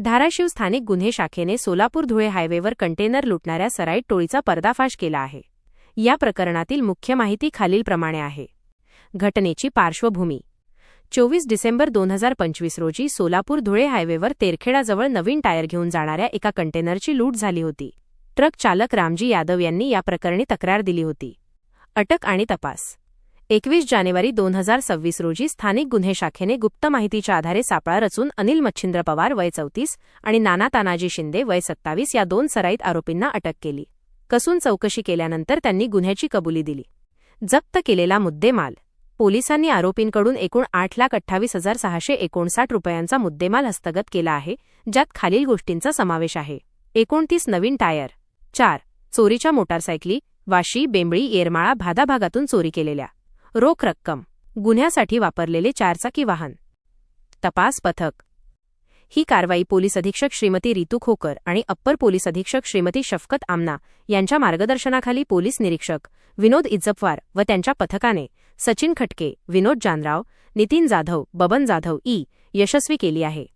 धाराशिव स्थानिक गुन्हे शाखेने सोलापूर धुळे हायवेवर कंटेनर लुटणाऱ्या सराईट टोळीचा पर्दाफाश केला आहे. या प्रकरणातील मुख्य माहिती खालीलप्रमाणे आहे. घटनेची पार्श्वभूमी. चोवीस डिसेंबर दोन हजार पंचवीस रोजी सोलापूर धुळे हायवेवर तेरखेडाजवळ नवीन टायर घेऊन जाणाऱ्या एका कंटेनरची लूट झाली होती. ट्रक चालक रामजी यादव यांनी या प्रकरणी तक्रार दिली होती. अटक आणि तपास. एकवीस जानेवारी दोन हजार सव्वीस रोजी स्थानिक गुन्हे शाखेने गुप्त माहितीच्या आधारे सापळा रचून अनिल मच्छिंद्र पवार वय चौतीस आणि नाना तानाजी शिंदे वय सत्तावीस या दोन सराईत आरोपींना अटक केली. कसून चौकशी केल्यानंतर त्यांनी गुन्ह्याची कबुली दिली. जप्त केलेला मुद्देमाल. पोलिसांनी आरोपींकडून एकूण आठ लाख अठ्ठावीस हजार सहाशे एकोणसाठ रुपयांचा मुद्देमाल हस्तगत केला आहे ज्यात खालील गोष्टींचा समावेश आहे. एकोणतीस नवीन टायर. चार. चोरीच्या मोटारसायकली वाशी बेंबळी येरमाळा भादा भागातून चोरी केलेल्या. रोख रक्कम गुन्ह्यासाठी वापरलेले चारचाकी वाहन. तपास पथक. ही कारवाई पोलीस अधीक्षक श्रीमती रितू खोकर आणि अप्पर पोलीस अधीक्षक श्रीमती शफकत आमना यांच्या मार्गदर्शनाखाली पोलीस निरीक्षक विनोद इज्जपवार व त्यांच्या पथकाने सचिन खटके विनोद जानराव नितीन जाधव बबन जाधव ई यशस्वी केली आहे.